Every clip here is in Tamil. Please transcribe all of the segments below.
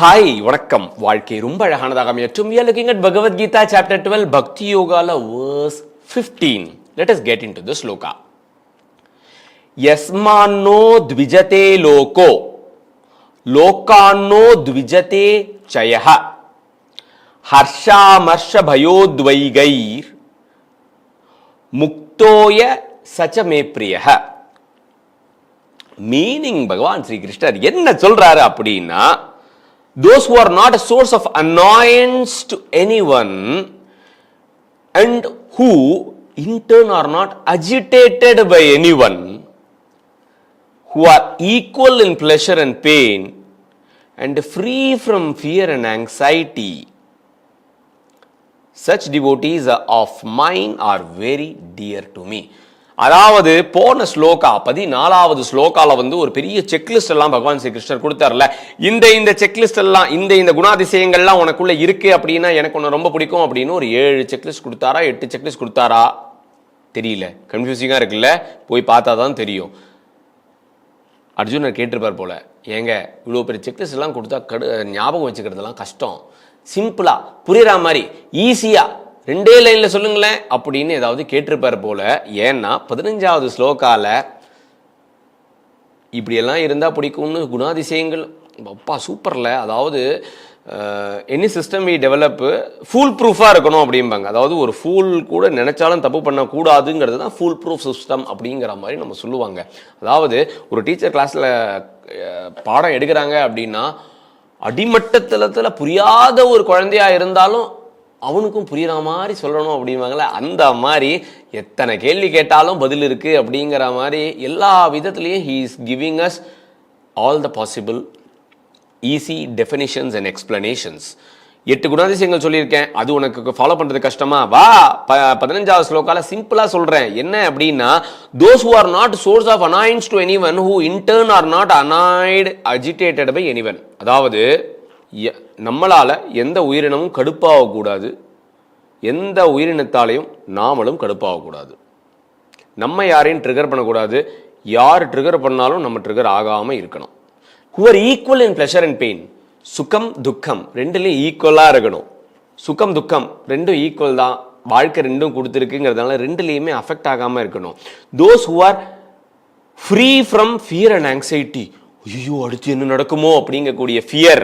ஹாய் வணக்கம். வாழ்க்கை ரொம்ப அழகானதாக அமையற்றும் you looking at Bhagavad Gita chapter twelve Bhakti யோகால verse fifteen let us get into the shloka யஸ்மானோ த்விஜதே லோகோ லோகான்னோ த்விஜதே சயஹ ஹர்ஷாமர்ஷ பயோத்வைகைர் முக்தோய சச்சமே மே மீனிங் பகவான் ஸ்ரீகிருஷ்ணர் என்ன சொல்றாரு அப்படின்னா those who are not a source of annoyance to anyone and who in turn are not agitated by anyone who are equal in pleasure and pain and free from fear and anxiety such devotees of mine are very dear to me அதாவது போன ஸ்லோகா பதினாலாவது ஸ்லோகால வந்து ஒரு பெரிய செக்லிஸ்ட் எல்லாம் பகவான் ஸ்ரீ கிருஷ்ணர் கொடுத்தார்ல. இந்த இந்த செக்லிஸ்ட் எல்லாம் இந்த இந்த குணாதிசயங்கள்லாம் உனக்குள்ள இருக்கு அப்படின்னா எனக்கு ஒன்று ரொம்ப பிடிக்கும் அப்படின்னு ஒரு ஏழு செக்லிஸ்ட் கொடுத்தாரா எட்டு செக்லிஸ்ட் கொடுத்தாரா? தெரியல. கன்ஃபியூசிங்காக இருக்குல்ல. போய் பார்த்தா தான் தெரியும். அர்ஜுனர் கேட்டிருப்பார் போல ஏங்க இவ்வளோ பெரிய செக்லிஸ்ட் எல்லாம் கொடுத்தா கடு ஞாபகம் வச்சுக்கிறதுலாம் கஷ்டம். சிம்பிளாக புரியுற மாதிரி ஈஸியாக ரெண்டே லைனில் சொல்லுங்களேன் அப்படின்னு ஏதாவது கேட்டிருப்பார் போல. ஏன்னா பதினஞ்சாவது ஸ்லோக்காவில் இப்படியெல்லாம் இருந்தால் பிடிக்கும்னு குணாதிசயங்கள். அப்பா சூப்பரில். அதாவது any system we develop fool ப்ரூஃபாக இருக்கணும் அப்படிம்பாங்க. அதாவது ஒரு ஃபூல் கூட நினச்சாலும் தப்பு பண்ணக்கூடாதுங்கிறது தான் ஃபூல் ப்ரூஃப் சிஸ்டம் அப்படிங்கிற மாதிரி நம்ம சொல்லுவாங்க. அதாவது ஒரு டீச்சர் கிளாஸில் பாடம் எடுக்கிறாங்க அப்படின்னா அடிமட்டத்தலத்தில் புரியாத ஒரு குழந்தையாக இருந்தாலும் அவனுக்கும் புரிகிற மாதிரி சொல்லணும் அப்படிம்பாங்களே அந்த மாதிரி எத்தனை கேள்வி கேட்டாலும் பதில் இருக்குது அப்படிங்கிற மாதிரி எல்லா விதத்துலேயும் he is giving us all the possible easy definitions and explanations எட்டு குணாதிசயங்கள் சொல்லியிருக்கேன். அது உனக்கு ஃபாலோ பண்ணுறது கஷ்டமா? வா ப பதினஞ்சாவது ஸ்லோக்கால சிம்பிளாக சொல்கிறேன் என்ன அப்படின்னா those who are not source of annoyance to any one who in turn are not annoyed agitated by any one அதாவது நம்மளால் எந்த உயிரினமும் கடுப்பாகக்கூடாது. எந்த உயிரினத்தாலையும் நாமளும் கடுப்பாகக்கூடாது. நம்ம யாரையும் ட்ரிகர் பண்ணக்கூடாது. யார் ட்ரிகர் பண்ணாலும் நம்ம ட்ரிகர் ஆகாமல் இருக்கணும். Who equal in pleasure and pain சுகம் துக்கம் ரெண்டுலையும் ஈக்குவலாக இருக்கணும். சுகம் துக்கம் ரெண்டும் ஈக்குவல் தான். வாழ்க்கை ரெண்டும் கொடுத்துருக்குங்கிறதுனால ரெண்டுலேயுமே அஃபெக்ட் ஆகாமல் இருக்கணும். Those who are free from fear and anxiety ஐயோ அடுத்து என்ன நடக்குமோ அப்படிங்கக்கூடிய ஃபியர்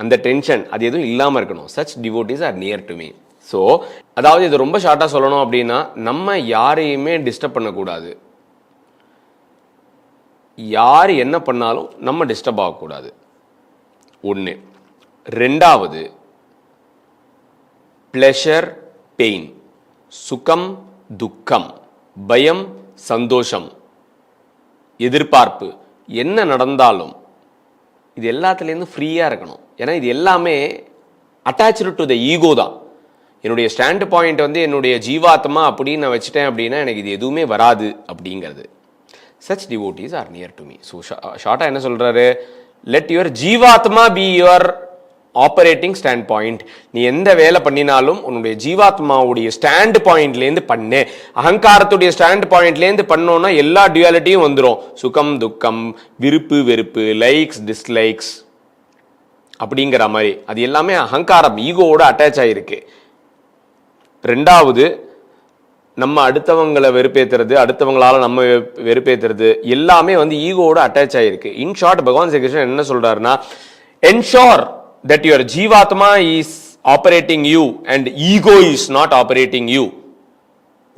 அந்த டென்ஷன் அது எதுவும் இல்லாமல் இருக்கணும். Such devotees are near to me so அதாவது இது ரொம்ப ஷார்ட்டாக சொல்லணும் அப்படின்னா நம்ம யாரையுமே டிஸ்டர்ப் பண்ணக்கூடாது. யார் என்ன பண்ணாலும் நம்ம டிஸ்டர்ப் ஆகக்கூடாது. ஒன்று ரெண்டாவது ப்ளஷர் பெயின் சுகம் துக்கம். பயம் சந்தோஷம். எதிர்பார்ப்பு. என்ன நடந்தாலும் இது எல்லாத்துலேருந்து ஃப்ரீயாக இருக்கணும். ஏன்னா இது எல்லாமே அட்டாச்சு டு த ஈகோ தான். என்னுடைய ஸ்டாண்ட் பாயிண்ட் வந்து என்னுடைய ஜீவாத்மா அப்படின்னு நான் வச்சுட்டேன் அப்படின்னா எனக்கு இது எதுவுமே வராது அப்படிங்கிறது. Such devotees are near to me so ஷார்ட்டாக என்ன சொல்கிறாரு let your jivatma be your operating standpoint நீ எந்த வேலை பண்ணினாலும் உன்னுடைய ஜீவாத்மாவுடைய ஸ்டாண்ட் பாயிண்ட்லேருந்து பண்ணு. அகங்காரத்துடைய ஸ்டாண்ட் பாயிண்ட்லேருந்து பண்ணோன்னா எல்லா டியூலிட்டியும் வந்துடும் சுகம் துக்கம் விருப்பு வெறுப்பு லைக்ஸ் டிஸ்லைக்ஸ் அப்படிங்கிற மாதிரி. அது எல்லாமே அகங்காரம் ஈகோவோட அட்டாச் ஆகிருக்கு ரெண்டாவது நம்ம அடுத்தவங்களை வெறுப்பேற்றுறது அடுத்தவங்களால நம்ம வெறுப்பேற்றுறது எல்லாமே வந்து ஈகோவோட அட்டாச் ஆகிருக்கு இன் ஷார்ட் பகவான் ஸ்ரீ கிருஷ்ணன் என்ன சொல்கிறாருன்னா ensure that your jivatma is operating you and ego is not operating you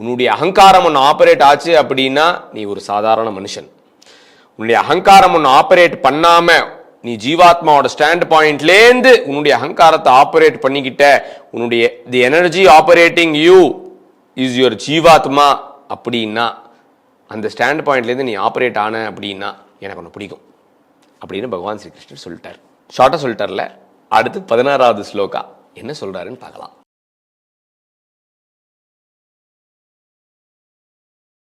உன்னுடைய அகங்காரம் ஒன்று ஆப்பரேட் ஆச்சு அப்படின்னா நீ ஒரு சாதாரண மனுஷன். உன்னுடைய அகங்காரம் ஒன்று ஆப்பரேட் பண்ணாமல் நீ ஜீவாத்மாவோட ஸ்டாண்ட் பாயிண்ட்லேருந்து உன்னுடைய அகங்காரத்தை ஆப்பரேட் பண்ணிக்கிட்ட உன்னுடைய the energy operating you is your jivatma அப்படின்னா அந்த ஸ்டாண்ட் பாயிண்ட்லேருந்து நீ ஆப்ரேட் ஆன அப்படின்னா எனக்கு ஒன்று பிடிக்கும். அப்படின்னு பகவான் ஸ்ரீகிருஷ்ணர் சொல்லிட்டார். ஷார்ட்டாக சொல்லிட்டார்ல. அடுத்து பதினாறாவது ஸ்லோகா. என்ன சொல்கிறாருன்னு பார்க்கலாம்.